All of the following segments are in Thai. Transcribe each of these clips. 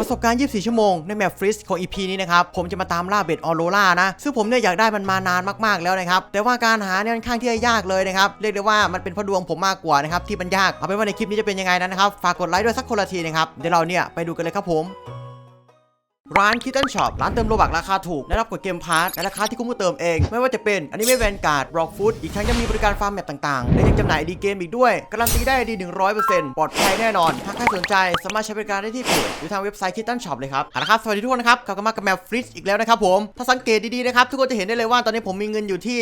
ประสบการณ์ 24 ชั่วโมง ในแมปฟริสของ EP นี้นะครับ ผมจะมาตามล่าเบ็ดออโรล่านะ ซึ่งผมเนี่ยอยากได้มันมานานมากๆแล้วนะครับ แต่ว่าการหาเนี่ยค่อนข้างที่จะยากเลยนะครับ เรียกได้ว่ามันเป็นพราะดวงผมมากกว่านะครับ ที่มันยาก เอาเป็นว่าในคลิปนี้จะเป็นยังไงนั้นนะครับ ฝากกดไลค์ด้วยสักคนละทีนะครับ เดี๋ยวเราเนี่ยไปดูกันเลยครับผม ร้านคิทเ n นช็อปร้านเติมโลบักราคาถูกได้รับกดเกมพาร์ทในราคาที่คุ้มกว่าเติมเอง ไม่ว่าจะเป็นอันิเมะแวนการ์ดบล็อกฟุตอีกทั้งยังมีบริการฟาร์มแมปต่างๆ และยังจำหน่ายดีเกมอีกด้วย การันตีได้ดี 100%ปลอดภัยแน่นอน ถ้าใครสนใจสามารถใช้บริการได้ที่เพจหรือทางเว็บไซต์คิทเ n นช็อปเลยครับเอาละครับสวัสดีทุกคนนะครับกลับมากับแมปฟริชอีกแล้วนะครับผมถ้าสังเกตดีๆนะครับทุกคนจะเห็นได้เลยว่าตอนนี้ผมมีเงินอยู่ที่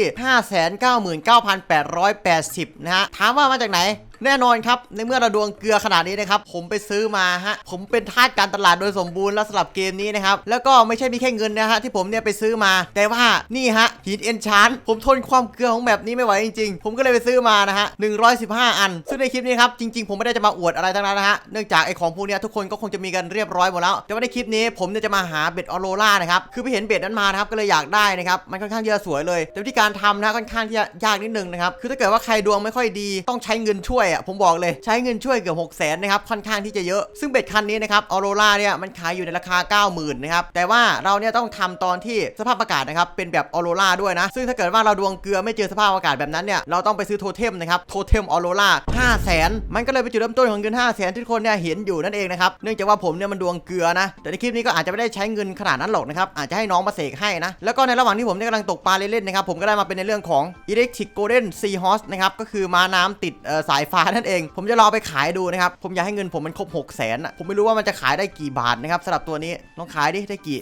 599,880นะฮะถามว่ามาจากไหน แน่นอนครับ ในเมื่อเราดวงเกลือขนาดนี้นะครับ ผมไปซื้อมาฮะ ผมเป็นทาสการตลาดโดยสมบูรณ์แล้วสำหรับเกมนี้นะครับ แล้วก็ไม่ใช่มีแค่เงินนะฮะที่ผมเนี่ยไปซื้อมา แต่ว่านี่ฮะหินเอนชานผมทนความเกลือของแบบนี้ไม่ไหวจริงๆ ผมก็เลยไปซื้อมานะฮะ115 อัน ซึ่งในคลิปนี้ครับจริงๆ ผมไม่ได้จะมาอวดอะไรทั้งนั้นนะฮะ เนื่องจากไอของพวกเนี้ยทุกคนก็คงจะมีกันเรียบร้อยหมดแล้ว แต่ว่าในคลิปนี้ผมเนี่ยจะมาหาเบ็ดออโรล่านะครับ คือไปเห็นเบ็ดนั้นมานะครับก็เลยอยากได้นะครับ มันค่อนข้างที่จะสวยเลย แต่วิธีการทำนะค่อนข้างที่จะยากนิดนึงนะครับ คือถ้าเกิดว่าใครดวงไม่ค่อยดีต้องใช้เงินช่วยอะผมบอกเลยใช้เงินช่วยเกือบ6 0 0 0 0นะครับค่อนข้างที่จะเยอะซึ่งเบ็ดคันนี้นะครับออโรล่าเนี่ยมันขายอยู่ในราคา 90,000นะครับแต่ว่าเราเนี่ยต้องทำตอนที่สภาพอากาศนะครับเป็นแบบออโรล่าด้วยนะ ซึ่งถ้าเกิดว่าเราดวงเกลือไม่เจอสภาพอากาศแบบนั้นเนี่ยเราต้องไปซื้อโทเทมนะครับโทเทมออโรล่า5 0 0 0 0 0มันก็เลยเป็นจุดเริ่มต้นของเงิน5 0 0 0 0 0ที่คนเนี่ยเห็นอยู่นั่นเองนะครับเนื่องจากว่าผมเนี่ยมันดวงเกลือนะแต่ในคลิปนี้ก็อาจจะไม่ได้ใช้เงินขนาดนั้นหรอกนะครับอาจจะให้น้องมาเสกให้นะแล้วก็ในระหว่างที่ผมเนี่ยกำลังตกปลาเล่นๆนะครับผมก็ได้มาเป็นในเรื่องของ Electric Golden Sea Horse นะครับก็คือม้าน้ำติดสายฟ้านั่นเอง ผมจะรอไปขายดูนะครับ ผมอยากให้เงินผมมันครบ6 0 0 0นอะ ผมไม่รู้ว่ามันจะขายได้กี่บาทนะครับสำหรับตัวนี้ลองขายดิได้กี่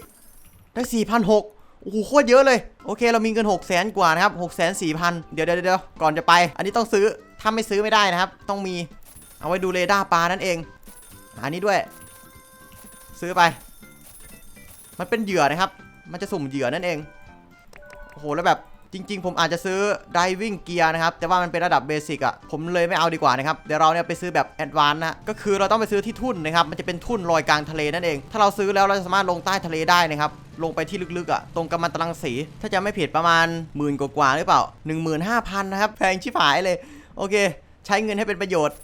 ได้4 6 0 0โอ้โหโคตรเยอะเลย โอเค เรามีเงิน 6 0 0 0 0 0กว่านะครับ6 4 0 0 0 เดี๋ยวเดี๋ยวเดี๋ยวก่อนจะไป อันนี้ต้องซื้อ ถ้าไม่ซื้อไม่ได้นะครับ ต้องมี เอาไว้ดูเรดาร์ปลานั่นเอง อันนี้ด้วย ซื้อไป มันเป็นเหยื่อนะครับ มันจะสุ่มเหยื่อนั่นเอง โอ้โห แล้วแบบ จริง ๆ ผมอาจจะซื้อ diving gear นะครับ แต่ว่ามันเป็นระดับเบสิกอะ ผมเลยไม่เอาดีกว่านะครับ เดี๋ยวเราเนี่ยไปซื้อแบบ advanced นะ ก็คือเราต้องไปซื้อที่ทุ่นนะครับ มันจะเป็นทุ่นลอยกลางทะเลนั่นเอง ถ้าเราซื้อแล้วเราจะสามารถลงใต้ทะเลได้นะครับลงไปที่ลึกๆอะตรงกำมันตรังสี ถ้าจะไม่ผิดประมาณหมื่นกว่าหรือเปล่า 15,000 นะครับ แพงชิบหายเลย โอเค ใช้เงินให้เป็นประโยชน์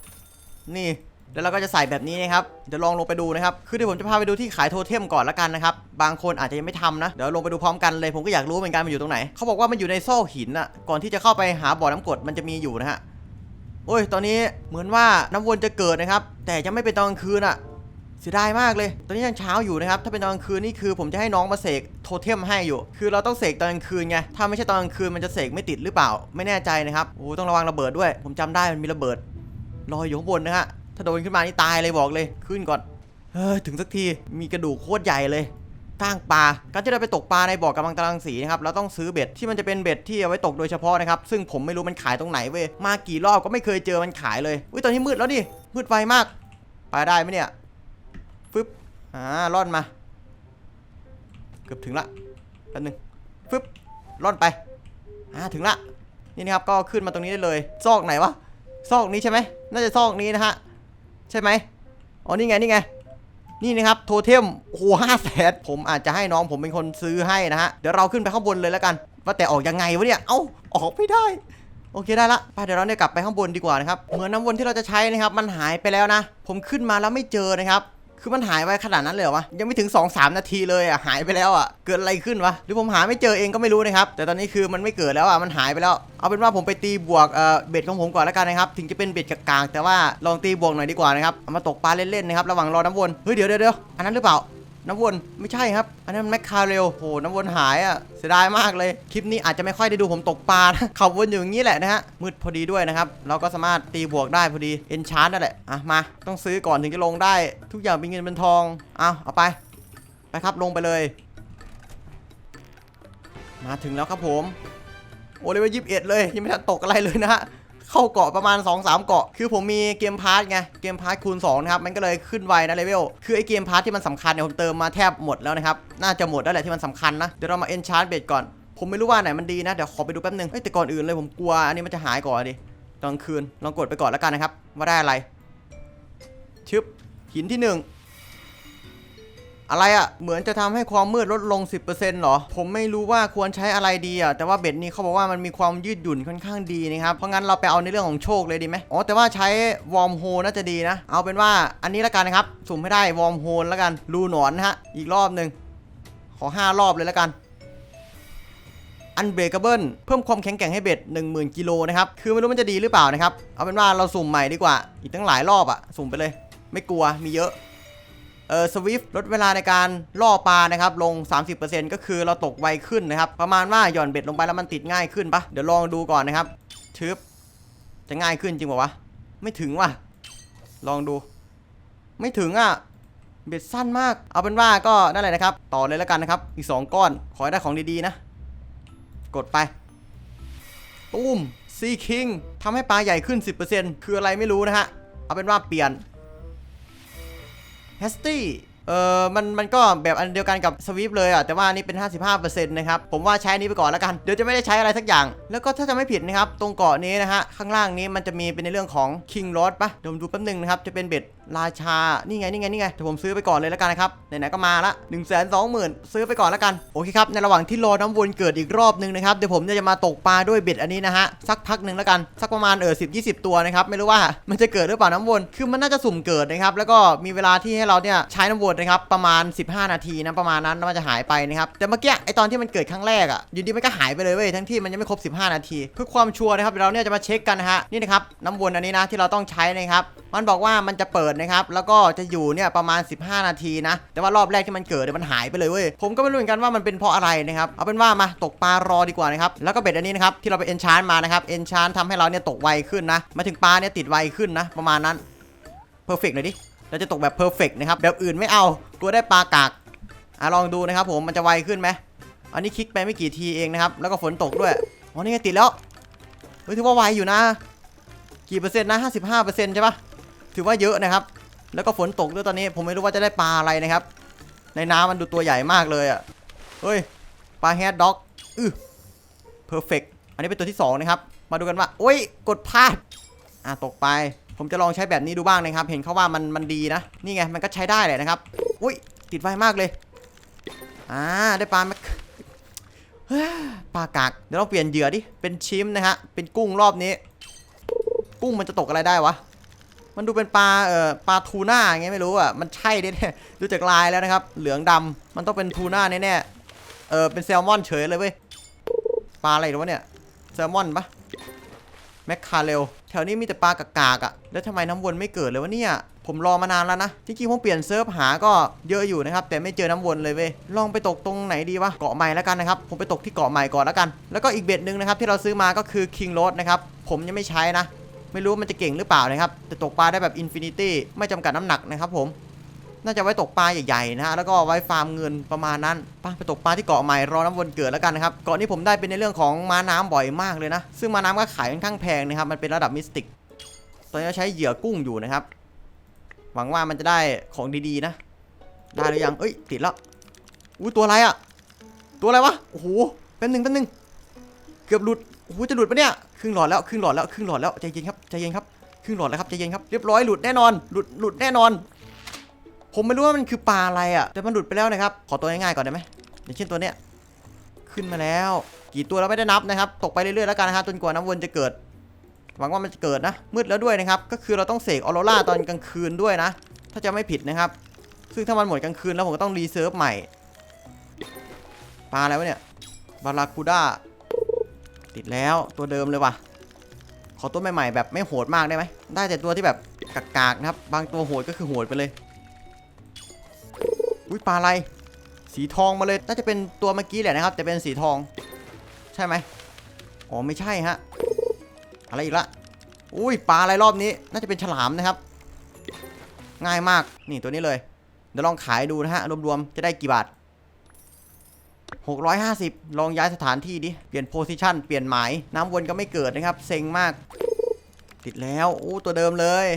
นี่ แล้วเราก็จะใส่แบบนี้นะครับ เดี๋ยวลองลงไปดูนะครับ คือเดี๋ยวผมจะพาไปดูที่ขายโทเทมก่อนละกันนะครับ บางคนอาจจะยังไม่ทำนะ เดี๋ยวลงไปดูพร้อมกันเลย ผมก็อยากรู้เหมือนกันมันอยู่ตรงไหน เขาบอกว่ามันอยู่ในโซอกหินอะก่อนที่จะเข้าไปหาบ่อน้ำกดมันจะมีอยู่นะฮะ โอ้ย ตอนนี้เหมือนว่าน้ำวนจะเกิดนะครับ แต่ยังไม่เป็นตอนกลางคืนอะเสียดายมากเลย ตอนนี้ยังเช้าอยู่นะครับ ถ้าเป็นตอนกลางคืนนี่คือผมจะให้น้องมาเสกโทเทมให้อยู่ คือเราต้องเสกตอนกลางคืนไง ถ้าไม่ใช่ตอนกลางคืนมันจะเสกไม่ติดหรือเปล่า ไม่แน่ใจนะครับ โอ้ต้องระวังระเบิดด้วย ผมจำได้มันมีระเบิดลอยอยู่ข้างบนนะฮะ ถ้าโดนขึ้นมานี่ตายเลยบอกเลย ขึ้นก่อนเฮ้ยถึงสักทีมีกระดูกโคตรใหญ่เลยก้างปลา การที่เราไปตกปลาในบ่อกำลังตรังสีนะครับ เราต้องซื้อเบ็ดที่มันจะเป็นเบ็ดที่เอาไว้ตกโดยเฉพาะนะครับ ซึ่งผมไม่รู้มันขายตรงไหนเว้ย มากี่รอบก็ไม่เคยเจอมันขายเลย อุ้ยตอนนี้มืดแล้วดิ มืดไวมาก ไปได้ไหมเนี่ย ฟึบ อ่าล่อนมา เกือบถึงละแป๊บนึง ฟึบล่อนไป อ่าถึงละ นี่นะครับก็ขึ้นมาตรงนี้ได้เลย ซอกไหนวะ ซอกนี้ใช่ไหม น่าจะซอกนี้นะฮะ ใช่ไหมอ๋อนี่ไงนี่ไง นี่นะครับโทเทมโอ้โหห้าแสนผมอาจจะให้น้องผมเป็นคนซื้อให้นะฮะ เดี๋ยวเราขึ้นไปข้างบนเลยแล้วกัน ว่าแต่ออกยังไงวะเนี่ย เอ้าออกไม่ได้โอเคได้ละไปเดี๋ยวเราเนี่ยกลับไปข้างบนดีกว่านะครับ เหมือนน้ำวนที่เราจะใช้นะครับ มันหายไปแล้วนะ ผมขึ้นมาแล้วไม่เจอนะครับ คือมันหายไปขนาดนั้นเลยเหรอวะ ยังไม่ถึง 2-3 นาทีเลยอะ หายไปแล้วอะ เกิดอะไรขึ้นวะ หรือผมหาไม่เจอเองก็ไม่รู้นะครับ แต่ตอนนี้คือมันไม่เกิดแล้วอะ มันหายไปแล้ว เอาเป็นว่าผมไปตีบวกเอ่อเบ็ดของผมก่อนแล้วกันนะครับ ถึงจะเป็นเบ็ดกลางแต่ว่าลองตีบวกหน่อยดีกว่านะครับเอามาตกปลาเล่นๆนะครับ ระหว่างรอน้ำวน เฮ้ยเดี๋ยวเดี๋ยวเดี๋ยวอันนั้นหรือเปล่า น้ำวนไม่ใช่ครับ อันนั้นแมคคาเรลโหน้ำวนหายอะเสียดายมากเลย คลิปนี้อาจจะไม่ค่อยได้ดูผมตกปลานะขับวนอยู่อย่างนี้แหละนะฮะมืดพอดีด้วยนะครับ เราก็สามารถตีบวกได้พอดีเอนชาร์ดนั่นแหละอะมาต้องซื้อก่อนถึงจะลงได้ ทุกอย่างเป็นเงินเป็นทองเอาเอาไปไปครับลงไปเลย มาถึงแล้วครับผมโอเลเวลยิบเอ็ดเลยยังไม่ทันตกอะไรเลยนะฮะ เข้าเกาะประมาณ 2-3 เกาะ คือผมมีเกมพาร์ทไง เกมพาร์ทคูณ2นะครับ มันก็เลยขึ้นไวนะเลเวล คือไอเกมพาร์ทที่มันสำคัญเนี่ยผมเติมมาแทบหมดแล้วนะครับ น่าจะหมดแล้วแหละที่มันสำคัญนะ เดี๋ยวเรามาเอนชาร์ b เบดก่อน ผมไม่รู้ว่าไหนมันดีนะ เดี๋ยวขอไปดูแป๊บนึงเอ้แต่ก่อนอื่นเลยผมกลัวอันนี้มันจะหายก่อนดิตอนคืน ลองกดไปก่อนแล้วกันนะครับว่าได้อะไรชึบหินที่หนึ่ง อะไรอะ่ะ เหมือนจะทำให้ความมืดลดลง 10%เหรอ ผมไม่รู้ว่าควรใช้อะไรดีอะ่ะ แต่ว่าเบ็ดนี้เขาบอกว่ามันมีความยืดหยุ่นค่อนข้างดีนะครับ เพราะงั้นเราไปเอาในเรื่องของโชคเลยดีไหมอ๋อ แต่ว่าใช้วอร์มโฮน่าจะดีนะ เอาเป็นว่าอันนี้ละกันนะครับ สุ่มให้ได้วอร์มโฮนแล้วกัน รูหนอนนะฮะ อีกรอบหนึ่งขอ 5 รอบเลยแล้วกันอันเบรกเบิลเพิ่มความแข็งแกร่งให้เบ็ด10,000กิโลนะครับ คือไม่รู้มันจะดีหรือเปล่านะครับ เอาเป็นว่าเราสุ่มใหม่ดีกว่า อีกตั้งหลายรอบอะสุ่มไปเลย ไม่กลัวมีเยอะ เออสวิฟลดเวลาในการล่อปลานะครับลง 30%ก็คือเราตกไวขึ้นนะครับประมาณว่าหย่อนเบ็ดลงไปแล้วมันติดง่ายขึ้นปะเดี๋ยวลองดูก่อนนะครับชึบจะง่ายขึ้นจริงป่าวะไม่ถึงว่ะ ลองดู ไม่ถึงอะเบ็ดสั้นมาก เอาเป็นว่าก็นั่นแหละนะครับ ต่อเลยแล้วกันนะครับ อีก 2 ก้อน ขอให้ได้ของดีๆนะ กดไป ตุ้มซีคิงทำให้ปลาใหญ่ขึ้น 10%คืออะไรไม่รู้นะฮะ เอาเป็นว่าเปลี่ยน แฮสตี้เออมัน มันก็แบบอันเดียวกันกับสวิฟเลยอะ แต่ว่านนี้เป็น 55%นะครับ ผมว่าใช้อันนี้ไปก่อนแล้วกัน เดี๋ยวจะไม่ได้ใช้อะไรสักอย่าง แล้วก็ถ้าจะไม่ผิดนะครับ ตรงเกาะนี้นะฮะ ข้างล่างนี้มันจะมีเป็นในเรื่องของ King Rod ปะเดี๋ยวผมดูแป๊บนึงนะครับ จะเป็นเบ็ด ราชา นี่ไง นี่ไง นี่ไงเดี๋ยวผมซื้อไปก่อนเลยแล้วกันนะครับ ไหนๆ ก็มาละ1 2 0 0 0 0ซื้อไปก่อนแล้วกัน โอเคครับ ในระหว่างที่รอน้ำวนเกิดอีกรอบนึงนะครับ เดี๋ยวผมจะมาตกปลาด้วยเบ็ดอันนี้นะฮะ สักพักหนึ่งแล้วกัน สักประมาณเออสิบยีตัวนะครับ ไม่รู้ว่ามันจะเกิดหรือเปล่าน้ำวน คือมันน่าจะสุ่มเกิดนะครับ แล้วก็มีเวลาที่ให้เราเนี่ยใช้น้ำวนนะครับประมาณ 15 นาทีนะประมาณนั้นมันจะหายไปนะครับ แต่เมื่อกี้ไอตอนที่มันเกิดครั้งแรกอะอยู่ดีมันก็หายไปเลยเว้ยทั้งที่มันยังไม่ครบ 15 นาที เพื่อความชัวร์นะครับเดี๋ยวเราเนี่ยจะมาเช็คกันนะฮะนี่นะครับน้ำวนอันนี้นะที่เราต้องใช้นะครับมันบอกว่ามันจะเปิดนะครับ แล้วก็จะอยู่เนี่ยประมาณ 15 นาทีนะ แต่ว่ารอบแรกที่มันเกิดเนี่ยมันหายไปเลยเว้ย ผมก็ไม่รู้เหมือนกันว่ามันเป็นเพราะอะไรนะครับ เอาเป็นว่ามาตกปลารอดีกว่านะครับ แล้วก็เบ็ดอันนี้นะครับที่เราไปเอนชานมานะครับ เอนชานทำให้เราเนี่ยตกไวขึ้นนะ มาถึงปลาเนี่ยติดไวขึ้นนะ ประมาณนั้น เพอร์เฟกต์เลยดิ เราจะตกแบบเพอร์เฟกต์นะครับ แบบอื่นไม่เอากลัวได้ปลากากอะลองดูนะครับ ผมมันจะไวขึ้นไหมอันนี้คลิกไปไม่กี่ทีเองนะครับ แล้วก็ฝนตกด้วย อ๋อ นี่ไงติดแล้ว เฮ้ย ถือว่าไวอยู่นะ กี่เปอร์เซ็นต์นะ55เปอร์เซ็นต์ใช่ปะ ถือว่าเยอะนะครับ แล้วก็ฝนตกด้วยตอนนี้ผมไม่รู้ว่าจะได้ปลาอะไรนะครับ ในน้ำมันดูตัวใหญ่มากเลยอะเฮ้ยปลาแฮดด็อกอือเพอร์เฟกอันนี้เป็นตัวที่สองนะครับมาดูกันว่าโอ้ยกดพลาดอะตกไป ผมจะลองใช้แบบนี้ดูบ้างนะครับ เห็นเขาว่ามันมันดีนะ นี่ไงมันก็ใช้ได้แหละนะครับอุ้ยติดไวมากเลยอ่าได้ปลาแมคปลากากเดี๋ยวเราเปลี่ยนเหยื่อดิเป็นชิมนะฮะเป็นกุ้งรอบนี้ กุ้งมันจะตกอะไรได้วะ มันดูเป็นปลาเอ่อปลาทูน่าไงไม่รู้อะมันใช่แน่ๆดูจากลายแล้วนะครับ เหลืองดำมันต้องเป็นทูน่าแน่ๆเออเป็นแซลมอนเฉยเลยเว้ยปลาอะไรหรอวะเนี่ยแซลมอนปะแมคคาเรลแถวนี้มีแต่ปลากากๆอะแล้วทำไมน้ำวนไม่เกิดเลยวะเนี่ย ผมรอมานานแล้วนะจริงๆผมเปลี่ยนเซิร์ฟหาก็เยอะอยู่นะครับ แต่ไม่เจอน้ำวนเลยเว้ย ลองไปตกตรงไหนดีวะ เกาะใหม่แล้วกันนะครับ ผมไปตกที่เกาะใหม่ก่อนแล้วกัน แล้วก็อีกเบ็ดหนึ่งนะครับที่เราซื้อมาก็คือ King Road นะครับ ผมยังไม่ใช้นะ ไม่รู้มันจะเก่งหรือเปล่านะครับแต่ตกปลาได้แบบอินฟินิตี้ไม่จำกัดน้ำหนักนะครับผมน่าจะไว้ตกปลาใหญ่ๆนะฮะแล้วก็ไว้ฟาร์มเงินประมาณนั้นไปไปตกปลาที่เกาะใหม่รอน้ำวนเกิดแล้วกันนะครับเกาะนี้ผมได้เป็นในเรื่องของม้าน้ำบ่อยมากเลยนะ ซึ่งม้าน้ำก็ขายค่อนข้างแพงนะครับมันเป็นระดับมิสติกตอนนี้ใช้เหยื่อกุ้งอยู่นะครับ หวังว่ามันจะได้ของดีๆนะ ได้หรือยังเอ้ยติดแล้วอุ้ยตัวอะไรอะตัวอะไรวะโอ้โหแป๊บนึงแป๊บนึงเกือบหลุด โอ้โหจะหลุดปะเนี่ยครึ่งหลอดแล้วครึ่งหลอดแล้วครึ่งหลอดแล้วใจเย็นครับใจเย็นครับครึ่งหลอดแล้วครับใจเย็นครับเรียบร้อยหลุดแน่นอนหลุดหลุดแน่นอน ผมไม่รู้ว่ามันคือปลาอะไรอะแต่มันหลุดไปแล้วนะครับขอตัวง่ายๆก่อนได้ไหมอย่างเช่นตัวเนี้ยขึ้นมาแล้ว กี่ตัวเราไม่ได้นับนะครับ ตกไปเรื่อยๆแล้วกันนะครับจนกว่าน้ำวนจะเกิด หวังว่ามันจะเกิดนะ มืดแล้วด้วยนะครับ ก็คือเราต้องเสกออโรราตอนกลางคืนด้วยนะ ถ้าจะไม่ผิดนะครับ ซึ่งถ้ามันหมดกลางคืนแล้วผมก็ต้องรีเซิร์ฟใหม่ปลาอะไรวะเนี่ยบาราคูด้า ติดแล้วตัวเดิมเลยว่ะ ขอตัวใหม่ๆแบบไม่โหดมากได้ไหม ได้แต่ตัวที่แบบกากๆนะครับ บางตัวโหดก็คือโหดไปเลย อุ้ยปลาอะไร สีทองมาเลย น่าจะเป็นตัวเมื่อกี้แหละนะครับ แต่เป็นสีทอง ใช่ไหมอ๋อไม่ใช่ฮะ อะไรอีกละ อุ้ยปลาอะไรรอบนี้ น่าจะเป็นฉลามนะครับ ง่ายมาก นี่ตัวนี้เลย เดี๋ยวลองขายดูนะฮะ รวมๆ จะได้กี่บาท 650 ลองย้ายสถานที่ดิ เปลี่ยนโพซิชันเปลี่ยนหมาย น้ำวนก็ไม่เกิดนะครับ เซ็งมาก ติดแล้วโอ้ตัวเดิมเลย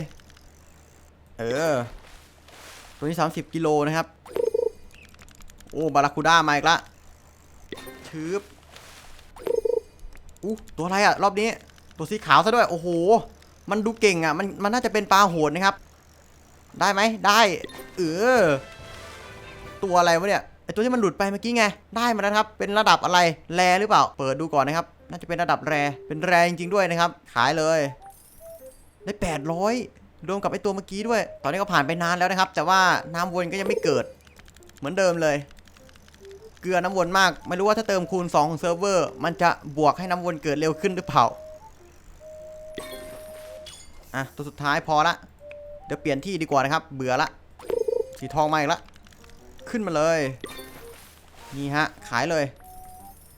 เออ ตัวนี้ 30 กิโลนะครับ โอ้บาราคูด้ามาอีกละชืบอู้ตัวอะไรอะรอบนี้ ตัวสีขาวซะด้วย โอ้โห มันดูเก่งอะมันมันน่าจะเป็นปลาโหดนะครับ ได้ไหมได้ เออ ตัวอะไรวะเนี่ย ตัวที่มันหลุดไปเมื่อกี้ไง ได้มาแล้ครับ เป็นระดับอะไร แรหรือเปล่า เปิดดูก่อนนะครับ น่าจะเป็นระดับแร เป็นแรจริงๆด้วยนะครับ ขายเลย ได้ 800รวมกับไอตัวเมื่อกี้ด้วย ตอนนี้ก็ผ่านไปนานแล้วนะครับ แต่ว่าน้ำวนก็ยังไม่เกิด เหมือนเดิมเลย เกลือน้ำวนมาก ไม่รู้ว่าถ้าเติมคูณ2ของเซิร์ฟเวอร์ มันจะบวกให้น้ำวนเกิดเร็วขึ้นหรือเปล่า อะ ตัวสุดท้ายพอละ เดี๋ยวเปลี่ยนที่ดีกว่านะครับ เบื่อละ สีทองมาอีกละขึ้นมาเลย นี่ฮะ ขายเลย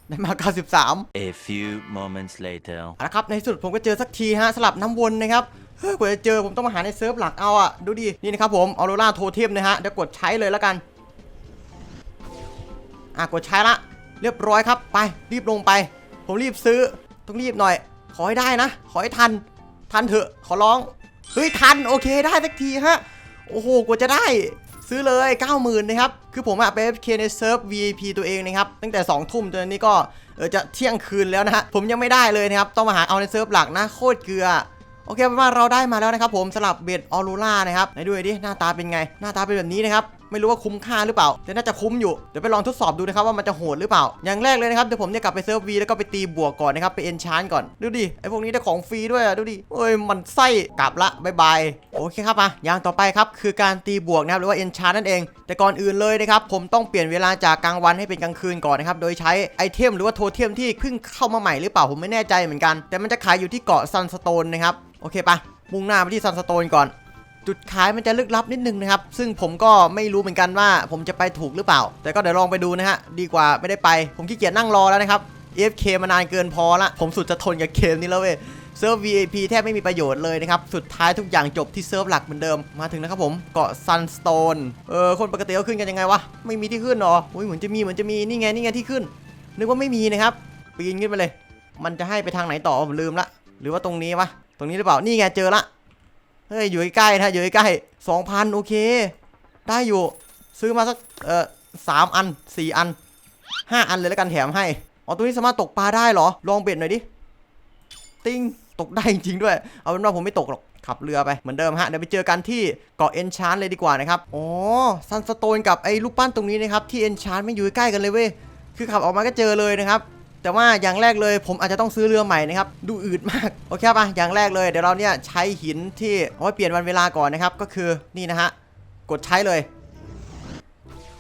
ได้มา 93 A few moments later. เอาละครับ ในที่สุดผมก็เจอสักทีฮะสลับน้ำวนนะครับเฮ้ยกว่าจะเจอผมต้องมาหาในเซิร์ฟหลักเอาอะดูดิ นี่นะครับผมออโรราโทเทมนะฮะ เดี๋ยวกดใช้เลยแล้วกัน อะ กดใช้ละ เรียบร้อยครับ ไป รีบลงไป ผมรีบซื้อ ต้องรีบหน่อย ขอให้ได้นะ ขอให้ทัน ทันเถอะ ขอร้อง เฮ้ย ทัน โอเค ได้สักทีฮะ โอ้โห กว่าจะได้ ซื้อเลย 90,000นะครับ คือผมอะไปเคในเซิร์ฟ VIP ตัวเองนะครับ ตั้งแต่ 2 ทุ่มจนนี้ก็เออจะเที่ยงคืนแล้วนะฮะ ผมยังไม่ได้เลยนะครับ ต้องมาหาเอาในเซิร์ฟหลักนะ โคตรเกลือโอเคเป็นว่าเราได้มาแล้วนะครับผมสลับเบ็ดออรูล่านะครับไหนดูดิหน้าตาเป็นไง หน้าตาเป็นแบบนี้นะครับ ไม่รู้ว่าคุ้มค่าหรือเปล่า แต่น่าจะคุ้มอยู่ เดี๋ยวไปลองทดสอบดูนะครับว่ามันจะโหดหรือเปล่า อย่างแรกเลยนะครับเดี๋ยวผมเนี่ยกลับไปเซิร์ฟวีแล้วก็ไปตีบวกก่อนนะครับไปเอนชานก่อน ดูดิไอพวกนี้ได้ของฟรีด้วยอะดูดิเอ้ยมันไส้กลับละบายบายโอเคครับมาอย่างต่อไปครับคือการตีบวกนะครับหรือว่าเอนชานนั่นเอง แต่ก่อนอื่นเลยนะครับผมต้องเปลี่ยนเวลาจากกลางวันให้เป็นกลางคืนก่อนนะครับโดยใช้ไอเทมหรือว่าโทเทมที่เพิ่งเข้ามาใหม่หรือเปล่าผมไม่แน่ใจเหมือนกัน แต่มันจะขายอยู่ที่เกาะซันสโตนนะครับโอเคปะมุ่งหน้าไปที่ซันสโตนก่อน จุดขายมันจะลึกลับนิดนึงนะครับ ซึ่งผมก็ไม่รู้เหมือนกันว่าผมจะไปถูกหรือเปล่า แต่ก็เดี๋ยวลองไปดูนะฮะ ดีกว่าไม่ได้ไป ผมขี้เกียจนั่งรอแล้วนะครับ AFK มานานเกินพอละ ผมสุดจะทนกับเกมนี้แล้วเว้ย เซิร์ฟ VIP แทบไม่มีประโยชน์เลยนะครับ สุดท้ายทุกอย่างจบที่เซิร์ฟหลักเหมือนเดิม มาถึงนะครับผม เกาะ Sunstone เออ คนปกติเขาขึ้นกันยังไงวะ ไม่มีที่ขึ้นหรออุ้ยเหมือนจะมีเหมือนจะมี นี่ไงนี่ไงที่ขึ้น นึกว่าไม่มีนะครับ ปีนขึ้นไปเลย มันจะให้ไปทางไหนต่อผมลืมละ หรือว่าตรงนี้วะ ตรงนี้หรือเปล่า นี่ไงเจอละ เฮ้ยอยู่ใกล้ๆนะอยู่ใกล้สองพันโอเค ได้อยู่ ซื้อมาสักเอ่อสามอันสี่อันห้าอันเลยแล้วกันแถมให้อ๋อตัวนี้สามารถตกปลาได้เหรอ ลองเบ็ดหน่อยดิ ติ้งตกได้จริงด้วย เอาเป็นว่าผมไม่ตกหรอก ขับเรือไปเหมือนเดิมฮะ เดี๋ยวไปเจอกันที่เกาะเอนชานเลยดีกว่านะครับ อ๋อ ซันสโตนกับไอ้รูปปั้นตรงนี้นะครับ ที่เอนชานไม่อยู่ใกล้กันเลยเว้ย คือขับออกมาก็เจอเลยนะครับ แต่ว่าอย่างแรกเลยผมอาจจะต้องซื้อเรือใหม่นะครับ ดูอืดมาก โอเคป่ะอย่างแรกเลยเดี๋ยวเราเนี่ยใช้หินที่เอาไว้เปลี่ยนวันเวลาก่อนนะครับ ก็คือนี่นะฮะ กดใช้เลย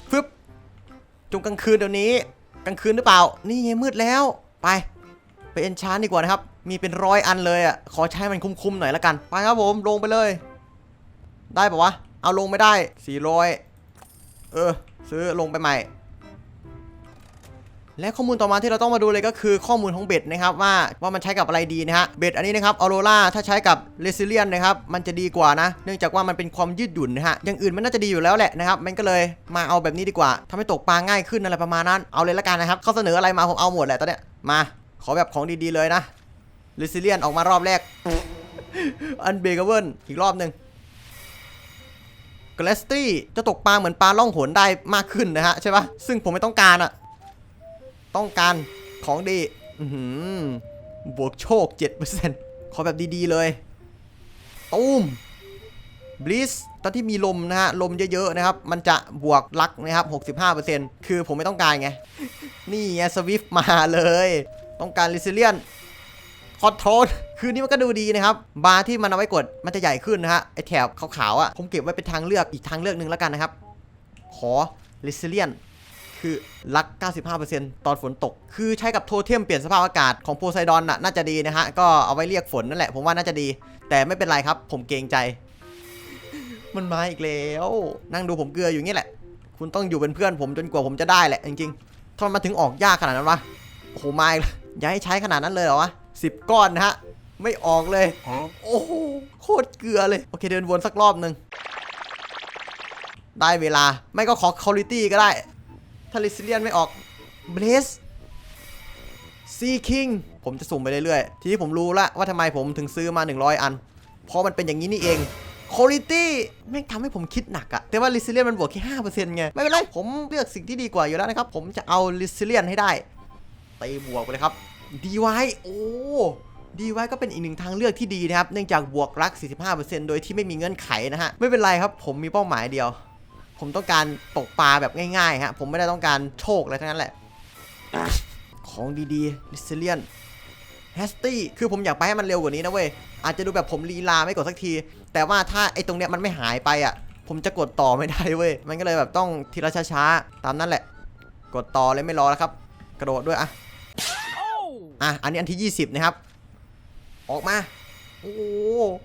ฟึบจงกลางคืนเดี๋ยวนี้ กลางคืนหรือเปล่า นี่ไงมืดแล้ว ไป ไปเอนชานดีกว่านะครับ มีเป็นร้อยอันเลยอะ ขอใช้มันคุ้มๆหน่อยละกัน ไปครับผม ลงไปเลย ได้ปะวะ เอาลงไม่ได้400เออ ซื้อลงไปใหม่ และข้อมูลต่อมาที่เราต้องมาดูเลยก็คือข้อมูลของเบ็ดนะครับว่าว่ามันใช้กับอะไรดีนะฮะเบ็ดอันนี้นะครับออโรราถ้าใช้กับเรซิเลียนนะครับมันจะดีกว่านะ เนื่องจากว่ามันเป็นความยืดหยุ่นนะฮะอย่างอื่นมันน่าจะดีอยู่แล้วแหละนะครับมันก็เลยมาเอาแบบนี้ดีกว่าทำให้ตกปลาง่ายขึ้นอะไรประมาณนั้นเอาเลยละกันนะครับเขาเสนออะไรมาผมเอาหมดแหละตอนเนี้ยมาขอแบบของดีๆเลยนะเรซิเลียนออกมารอบแรกอันเบเกเบิลอีกรอบหนึ่งกลสตี้จะตกปลาเหมือนปลาล่องหนได้มากขึ้นนะฮะใช่ปะซึ่งผมไม่ต้องการอะ ต้องการของดีอือหือบวกโชค 7%ขอแบบดีๆเลย ตูมบลิสตอนที่มีลมนะฮะ ลมเยอะๆนะครับ มันจะบวกลักนะครับ 65%คือผมไม่ต้องการไง นี่ไงสวิฟมาเลย ต้องการลิซิเลียนคอนโทรลคือนี่มันก็ดูดีนะครับ บาร์ที่มันเอาไว้กดมันจะใหญ่ขึ้นนะฮะ ไอแถบขาวๆอะ ผมเก็บไว้เป็นทางเลือกอีกทางเลือกหนึ่งแล้วกันนะครับ ขอ r e s i l i e n คือลัก 95%ตอนฝนตก คือใช้กับโทเทมเปลี่ยนสภาพอากาศของโพไซดอนน่ะน่าจะดีนะฮะ ก็เอาไว้เรียกฝนนั่นแหละ ผมว่าน่าจะดี แต่ไม่เป็นไรครับ ผมเกรงใจ มันมาอีกแล้ว นั่งดูผมเกลืออยู่นี้แหละ คุณต้องอยู่เป็นเพื่อนผมจนกว่าผมจะได้แหละจริงๆทำไมมาถึงออกยากขนาดนั้นวะโอ้โหมาอีกแล้วย่าให้ใช้ขนาดนั้นเลยเหรอวะสิบก้อนนะฮะไม่ออกเลย โอ้โหโคตรเกลือเลย โอเคเดินวนสักรอบหนึ่งได้เวลา ไม่ก็ขอคุณ i t y ก็ได้ ถ้าลิซิเลียนไม่ออกเบลสซีคิงผมจะสุ่มไปเรื่อยๆ ทีนี้ผมรู้ละว่าทำไมผมถึงซื้อมา 100 อัน เพราะมันเป็นอย่างนี้นี่เองคุณ i t y แม่งทำให้ผมคิดหนักอะแต่ว่าลิซิเลียนมันบวกแค่5%ไง ไม่เป็นไร ผมเลือกสิ่งที่ดีกว่าอยู่แล้วนะครับ ผมจะเอาลิซิเลียนให้ได้ตีบวกไปเลยครับดีไวโอ้ดีไวก็เป็นอีกหนึ่งทางเลือกที่ดีนะครับ เนื่องจากบวกรัก 45%โดยที่ไม่มีเงื่อนไขนะฮะ ไม่เป็นไรครับ ผมมีเป้าหมายเดียว ผมต้องการตกปลาแบบง่ายๆฮะผมไม่ได้ต้องการโชคอะไรทั้งนั้นแหละ ของดีๆลิซเลียนแฮสตี้คือผมอยากไปให้มันเร็วกว่านี้นะเว้ยอาจจะดูแบบผมลีลาไม่กดสักที แต่ว่าถ้าไอ้ตรงเนี้ยมันไม่หายไปอะ ผมจะกดต่อไม่ได้เว้ยมันก็เลยแบบต้องทีละช้าๆตามนั้นแหละ กดต่อเลยไม่รอแล้วครับ กระโดดด้วยอะอะอันนี้อันที่ 20 นะครับ ออกมาโอ้โห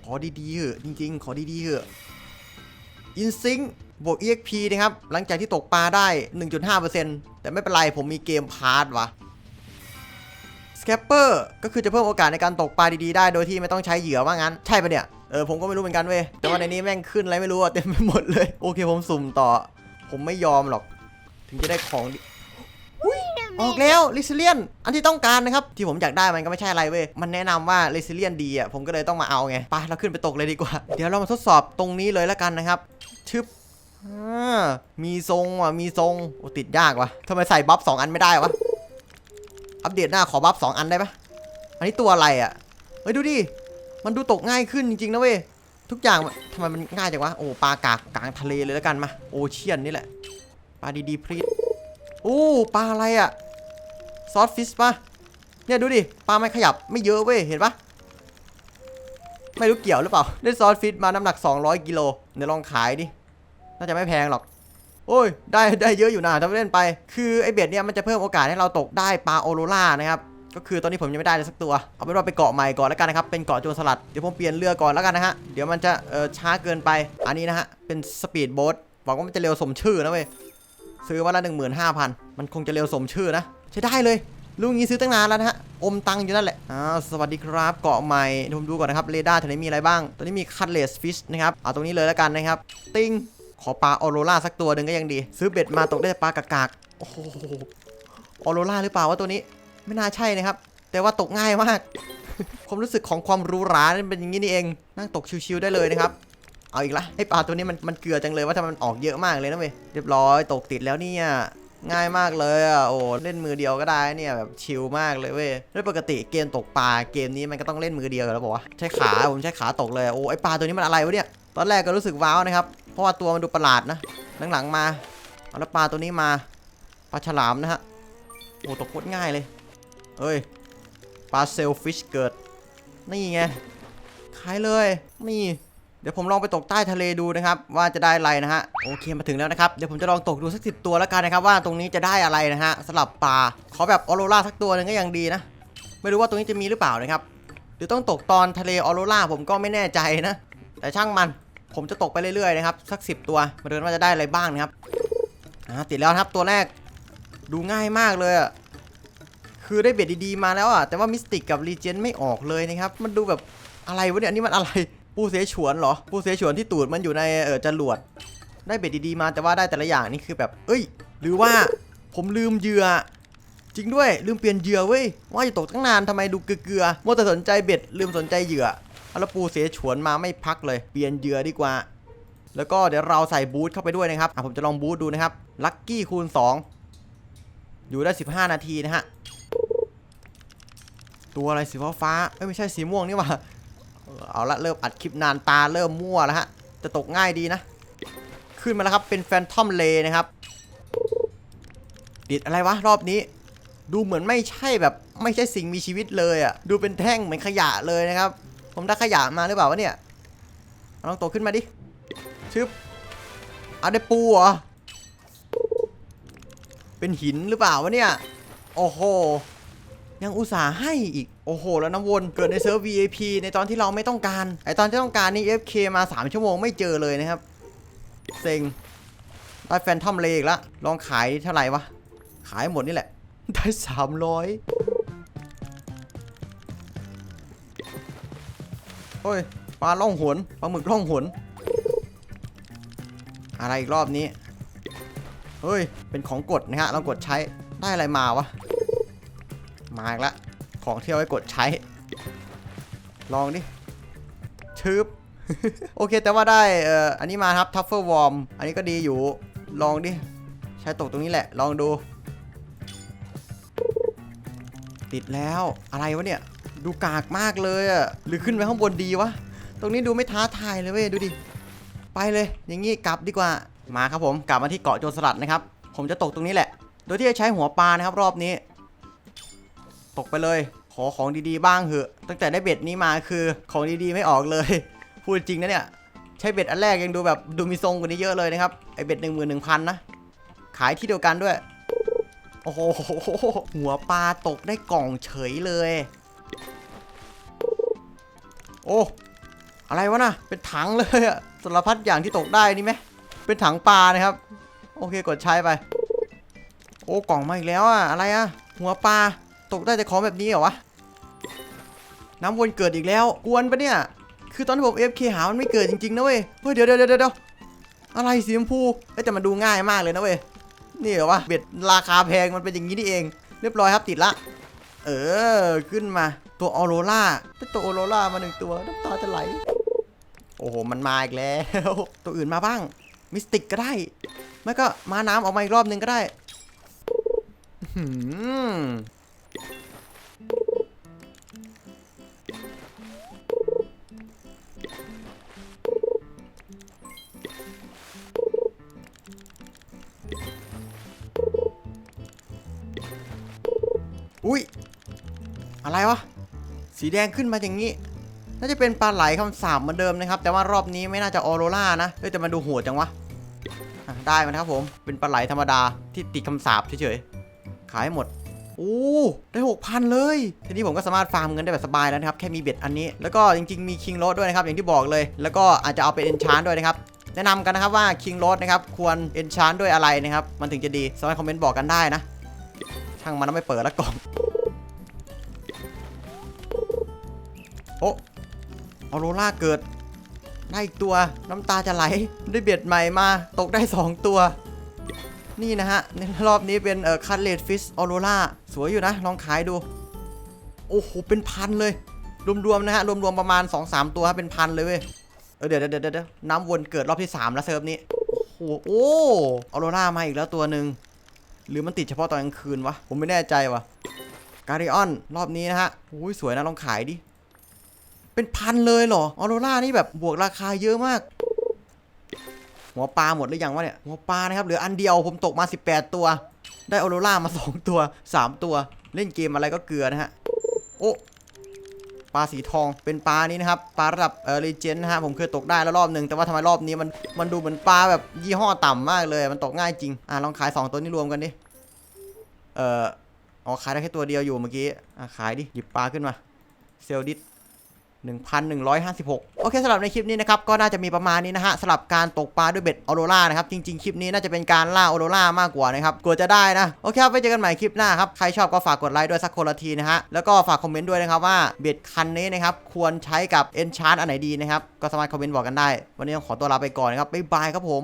ขอดีๆเหอะจริง ๆ ขอดีๆเหอะอินซิง บวก EXP นะครับ หลังจากที่ตกปลาได้ 1.5%แต่ไม่เป็นไร ผมมีเกมพาร์ทวะสแคปเปอร์ก็คือจะเพิ่มโอกาสในการตกปลาดีๆได้โดยที่ไม่ต้องใช้เหยื่อว่างั้น ใช่ปะเนี่ย เออผมก็ไม่รู้เหมือนกันเว้ย แต่ว่าในนี้แม่งขึ้นอะไรไม่รู้เต็มไปหมดเลย โอเคผมสุ่มต่อ ผมไม่ยอมหรอก ถึงจะได้ของออกแล้วลิซิเลียนอันที่ต้องการนะครับ ที่ผมอยากได้มันก็ไม่ใช่อะไรเว้ย มันแนะนำว่าลิซิเลียนดีอะผมก็เลยต้องมาเอาไงไปเราขึ้นไปตกเลยดีกว่า เดี๋ยวเรามาทดสอบตรงนี้เลยแล้วกันนะครับชึบ มีทรงว่ะ มีทรง โอ้ติดยากว่ะทำไมใส่บัฟสองอันไม่ได้วะ อัปเดตหน้าขอบัฟสองอันได้ปะอันนี้ตัวอะไรอะ เฮ้ยดูดิ มันดูตกง่ายขึ้นจริงๆนะเว้ย ทุกอย่างทำไมมันง่ายจังวะ โอ้ปลากากกลางทะเลเลยแล้วกันมา โอเชียนนี่แหละ ปลาดีๆพรีดโอ้ปลาอะไรอะ ซอสฟิชปะเนี่ยดูดิ ปลาไม่ขยับไม่เยอะเว้ย เห็นปะไม่รู้เกี่ยวหรือเปล่า ได้ซอสฟิชมาน้ำหนัก 200 กิโลเดี๋ยวลองขายดิ น่าจะไม่แพงหรอก โอ้ย ได้ได้เยอะอยู่นะถ้าเล่นไป คือไอเบ็ดเนี่ยมันจะเพิ่มโอกาสให้เราตกได้ปลาโอโรล่านะครับ ก็คือตอนนี้ผมยังไม่ได้เลยสักตัว เอาเป็นว่าไปเกาะใหม่ก่อนแล้วกันนะครับ เป็นเกาะโจรสลัด เดี๋ยวผมเปลี่ยนเรือก่อนแล้วกันนะฮะ เดี๋ยวมันจะเออช้าเกินไป อันนี้นะฮะ เป็นสปีดโบ๊ท หวังว่ามันจะเร็วสมชื่อนะเว้ย ซื้อวันละ15,000มันคงจะเร็วสมชื่อนะ ใช้ได้เลยลุงนี้ซื้อตั้งนานแล้วนะฮะ อมตังอยู่นั่นแหละ อ้าว สวัสดีครับเกาะใหม่ผมดูก่อนนะครับ เรดาร์แถวนี้มีอะไรบ้างตัวนี้มีคัตเลสฟิชนะครับ เอาตรงนี้เลยแล้วกันนะครับ ติง ขอปลาออโรราสักตัวหนึ่งก็ยังดี ซื้อเบ็ดมาตกได้แต่ปลากากๆโอ้โหออโรราหรือเปล่าวะตัวนี้ ไม่น่าใช่นะครับ แต่ว่าตกง่ายมากความรู้สึกของความรูหรานี่เป็นอย่างนี้นี่เอง นั่งตกชิวๆได้เลยนะครับ เอาอีกละไอปลาตัวนี้มันมันเกลือจังเลยว่าทำไมมันออกเยอะมากเลยนะเว้ยเรียบร้อยตกติดแล้วเนี่ยง่ายมากเลยอะโอ้เล่นมือเดียวก็ได้เนี่ยแบบชิลมากเลยเว้ยด้วยปกติเกมตกปลาเกมนี้มันก็ต้องเล่นมือเดียวแล้วบอกว่าใช้ขาผมใช้ขาตกเลยโอ้ไอปลาตัวนี้มันอะไรวะเนี่ยตอนแรกก็รู้สึกว้าวนะครับ เพราะว่าตัวมันดูประหลาดนะหลังๆมาเอาแล้วปลาตัวนี้มาปลาฉลามนะฮะโอ้ตกโคตรง่ายเลยเอ้ยปลาเซลฟิชเกิดนี่ไงขายเลยนี่เดี๋ยวผมลองไปตกใต้ทะเลดูนะครับ ว่าจะได้อะไรนะฮะโอเคมาถึงแล้วนะครับเดี๋ยวผมจะลองตกดูสักสิตัวแล้วกันนะครับว่าตรงนี้จะได้อะไรนะฮะสำหรับปลาขอแบบออโรราสักตัวหนึ่งก็ยังดีนะ ไม่รู้ว่าตรงนี้จะมีหรือเปล่านะครับหรือต้องตกตอนทะเลออโรราผมก็ไม่แน่ใจนะ แต่ช่างมัน ผมจะตกไปเรื่อยๆนะครับสักสิตัวมาดูกันว่าจะได้อะไรบ้างนะครับอ่าติดแล้วครับตัวแรกดูง่ายมากเลยอะคือได้เบ็ดดีๆมาแล้วอะแต่ว่ามิสติกกับรีเจนไม่ออกเลยนะครับมันดูแบบอะไรวะเนี่ยอันนี้มันอะไรปูเสฉวนเหรอปูเสฉวนที่ตูดมันอยู่ในเออจรวด ได้เบ็ดดีๆมาแต่ว่าได้แต่ละอย่างนี่คือแบบ เอ้ย หรือว่าผมลืมเหยื่อจริงด้วยลืมเปลี่ยนเหยื่อเว้ยว่าจะตกตั้งนานทำไมดูเกลือๆมัวแต่สนใจเบ็ดลืมสนใจเหยื่อเอ แล้วปูเสฉวนมาไม่พักเลย เปลี่ยนเหยื่อดีกว่า แล้วก็เดี๋ยวเราใส่บูทเข้าไปด้วยนะครับอะผมจะลองบูทดูนะครับลัคกี้คูณ 2 อยู่ได้ 15 นาทีนะฮะตัวอะไรสีฟ้าฟ้าๆเอ้ยไม่ใช่สีม่วงนี่หว่าเออเอาละเริ่มอัดคลิปนานตาเริ่มมั่วแล้วฮะจะตกง่ายดีนะ ขึ้นมาแล้วครับเป็นแฟนทอมเลนะครับติดอะไรวะรอบนี้ ดูเหมือนไม่ใช่แบบไม่ใช่สิ่งมีชีวิตเลยอะ่ะดูเป็นแท่งเหมือนขยะเลยนะครับ ผมได้ขยะมาหรือเปล่าวะเนี่ยลองโตขึ้นมาดิชึบเอาได้ปูเหรอ เป็นหินหรือเปล่าวะเนี่ย โอ้โห ยังอุตส่าห์ให้อีก โอ้โห แล้วน้ำวน เกิดในเซิร์ฟ VIP ในตอนที่เราไม่ต้องการ ไอตอนที่ต้องการนี่ FK มา 3 ชั่วโมงไม่เจอเลยนะครับ เซ็ง ได้แฟนทอมเลกละลองขายเท่าไหร่วะ ขายหมดนี่แหละ ได้ 300 โอ้ยปลาล่องหนปลาหมึกล่องหนอะไรอีกรอบนี้ เฮ้ย เป็นของกดนะฮะ เรากดใช้ ได้อะไรมาวะ มาอีกละ ของที่เอาไว้กดใช้ ลองดิชืบโอเค แต่ว่าได้เอ่ออันนี้มาครับทัฟเฟอร์วอร์ม อันนี้ก็ดีอยู่ ลองดิ ใช้ตกตรงนี้แหละ ลองดู ติดแล้ว อะไรวะเนี่ย ดูกากมากเลยอะหรือขึ้นไปข้างบนดีวะ ตรงนี้ดูไม่ท้าทายเลยเว้ยดูดิ ไปเลย อย่างงี้กลับดีกว่า มาครับผมกลับมาที่เกาะโจรสลัดนะครับ ผมจะตกตรงนี้แหละ โดยที่จะใช้หัวปลานะครับรอบนี้ ตกไปเลย ขอของดีๆบ้างเหอะ ตั้งแต่ได้เบ็ดนี้มาคือของดีๆไม่ออกเลย พูดจริงนะเนี่ย ใช้เบ็ดอันแรกยังดูแบบดูมีทรงกว่านี้เยอะเลยนะครับ ไอเบ็ดหนึ่งหมื่นหนึ่งพันนะ ขายที่เดียวกันด้วย โอ้โห หัวปลาตกได้กล่องเฉยเลย โอ้ อะไรวะน่ะเป็นถังเลยอะสารพัดอย่างที่ตกได้นี่ไหม เป็นถังปลานะครับ โอเค กดใช้ไป โอ้กล่องมาอีกแล้วอะอะไรอะหัวปลา ตกได้แต่ของแบบนี้เหรอวะ น้ำวนเกิดอีกแล้ว กวนปะเนี่ย คือตอนที่ผม FK หา มันไม่เกิดจริงๆนะเว้ย เฮ้ยเดี๋ยวเดี๋ยวเดี๋ยวเดี๋ยวอะไรสีชมพูเอ้แต่มันดูง่ายมากเลยนะเว้ย นี่เหรอวะ เบ็ดราคาแพงมันเป็นอย่างนี้นี่เอง เรียบร้อยครับติดละ เออ ขึ้นมาตัวออโรล่าได้ตัวออโรล่ามาหนึ่งตัวน้ำตาจะไหล โอ้โห มันมาอีกแล้ว ตัวอื่นมาบ้างมิสติกก็ได้ไม่ก็มาน้ำออกมาอีกรอบหนึ่งก็ได้ สีแดงขึ้นมาอย่างนี้ น่าจะเป็นปลาไหลคำสาบเหมือนเดิมนะครับ แต่ว่ารอบนี้ไม่น่าจะออโรล่านะเฮ้ยแต่มันดูโหดจังวะอะได้มันครับผม เป็นปลาไหลธรรมดาที่ติดคำสาบเฉยๆ ขายหมด โอ้ ได้หกพันเลย ทีนี้ผมก็สามารถฟาร์มเงินได้แบบสบายแล้วนะครับ แค่มีเบ็ดอันนี้ แล้วก็จริงๆ มีคิงโรดด้วยนะครับ อย่างที่บอกเลย แล้วก็อาจจะเอาไปเอนชานด้วยนะครับ แนะนำกันนะครับว่าคิงโรดนะครับควรเอนชานด้วยอะไรนะครับ มันถึงจะดี สามารถคอมเมนต์บอกกันได้นะ ช่างมันไม่เปิดแล้วกล่อง โอ้ออโรล่าเกิด ได้อีกตัวน้ำตาจะไหล ได้เบ็ดใหม่มา ตกได้ 2 ตัว นี่นะฮะ ในรอบนี้เป็นเอ่อคัตเลดฟิชออโรล่าสวยอยู่นะ ลองขายดู โอ้โห เป็นพันเลย รวมๆนะฮะ รวมๆประมาณ 2-3 ตัวครับเป็นพันเลยเว้ยเออเดี๋ยวเดี๋ยวเดี๋ยวน้ำวนเกิดรอบที่ 3 แล้วเซิร์ฟนี้ โอ้โหอออโรล่ามาอีกแล้วตัวหนึ่งหรือมันติดเฉพาะตอนกลางคืนวะ ผมไม่แน่ใจวะการิออนรอบนี้นะฮะโอ้ยสวยนะลองขายดิ เป็นพันเลยเหรอออโรล่านี่แบบบวกราคาเยอะมาก หัวปลาหมดหรือยังวะเนี่ย หัวปลานะครับ เหลืออันเดียวผมตกมา 18 ตัว ได้ออโรล่ามา 2 ตัว 3 ตัว เล่นเกมอะไรก็เกลือนะฮะ โอ้ปลาสีทองเป็นปลานี้นะครับปลาระดับเออเลเจนนะฮะผมเคยตกได้แล้วรอบหนึ่งแต่ว่าทำไมรอบนี้มันมันดูเหมือนปลาแบบยี่ห้อต่ำมากเลยมันตกง่ายจริงอะลองขาย 2 ตัวนี้รวมกันดิเอ่ออ๋อขายได้แค่ตัวเดียวอยู่เมื่อกี้อะขายดิหยิบปลาขึ้นมาเซลดิส 1,156 โอเคสำหรับในคลิปนี้นะครับก็น่าจะมีประมาณนี้นะฮะสำหรับการตกปลาด้วยเบ็ดออโรล่านะครับจริงๆ คลิปนี้น่าจะเป็นการล่าออโรล่ามากกว่านะครับกลัวจะได้นะ โอเคครับไว้เจอกันใหม่คลิปหน้าครับ ใครชอบก็ฝากกดไลค์ด้วยสักคนละทีนะฮะ แล้วก็ฝากคอมเมนต์ด้วยนะครับว่าเบ็ดคันนี้นะครับควรใช้กับเอนชาร์อันไหนดีนะครับก็สามารถคอมเมนต์บอกกันได้ วันนี้ต้องขอตัวลาไปก่อนนะครับบ๊ายบายครับผม